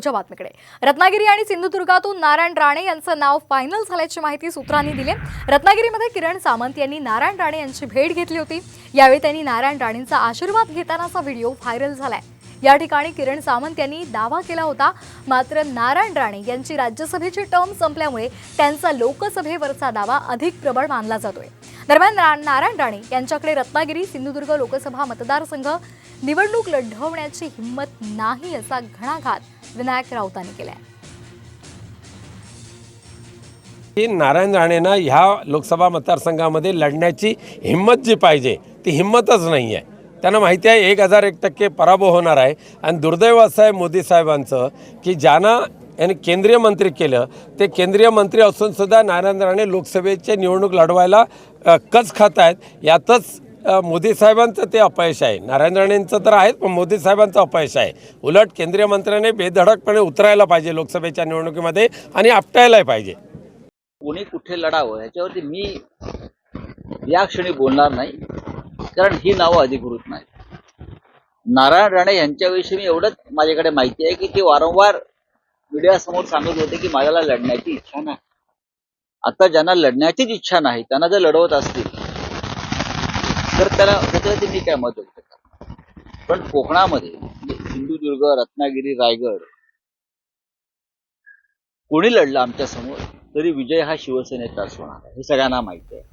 पुढच्या बातमीकडे. रत्नागिरी आणि सिंधुदुर्गातून नारायण राणे यांचं नाव फायनल झाल्याची माहिती सूत्रांनी दिली. रत्नागिरीमध्ये किरण सामंत यांनी नारायण राणे यांची भेट घेतली होती. यावेळी त्यांनी नारायण राणेंचा आशीर्वाद घेतानाचा व्हिडिओ व्हायरल झालाय. या ठिकाणी किरण सामंत यांनी दावा केला होता मात्र नारायण राणे यांची राज्यसभेची टर्म संपल्यामुळे त्यांचा लोकसभेवरचा दावा अधिक प्रबळ मानला जातोय. दरम्यान नारायण राणे यांच्याकडे रत्नागिरी सिंधुदुर्ग लोकसभा मतदारसंघ निवडणूक लढवण्याची हिंमत नाही असा घणाघात विनायक राऊतांनी केलाय. की नारायण राणेंना ह्या लोकसभा मतदारसंघामध्ये लढण्याची हिंमत जी पाहिजे ती हिंमतच नाही आहे त्यांना माहिती आहे एक हजार एक टक्के पराभव होणार आहे. आणि दुर्दैव असं आहे मोदी साहेबांचं की ज्यांना यांनी केंद्रीय मंत्री केलं ते केंद्रीय मंत्री असूनसुद्धा नारायण राणे लोकसभेचे निवडणूक लढवायला कच खात आहेत. यातच मोदी साहेबांचं ते अपयश आहे. नारायण राणेंचं तर आहेच पण मोदी साहेबांचं अपयश आहे. उलट केंद्रीय मंत्र्याने बेधडकपणे उतरायला पाहिजे लोकसभेच्या निवडणुकीमध्ये आणि आपटायलाही पाहिजे. कोणी कुठे लढावं ह्याच्यावरती मी या क्षणी बोलणार नाही कारण ही नावं अधिकृत नाही नारायण राणे यांच्याविषयी मी एवढंच माझ्याकडे माहिती आहे की ते वारंवार मीडियासमोर सांगत होते की माझ्याला लढण्याची इच्छा नाही. आता ज्यांना लढण्याचीच इच्छा नाही त्यांना जर लढवत असतील तर त्याला त्याच्यासाठी मी काय मत व्यक्त करणार पण कोकणामध्ये म्हणजे सिंधुदुर्ग रत्नागिरी रायगड कोणी लढलं आमच्यासमोर तरी विजय हा शिवसेनेचाच होणार हे सगळ्यांना माहिती आहे.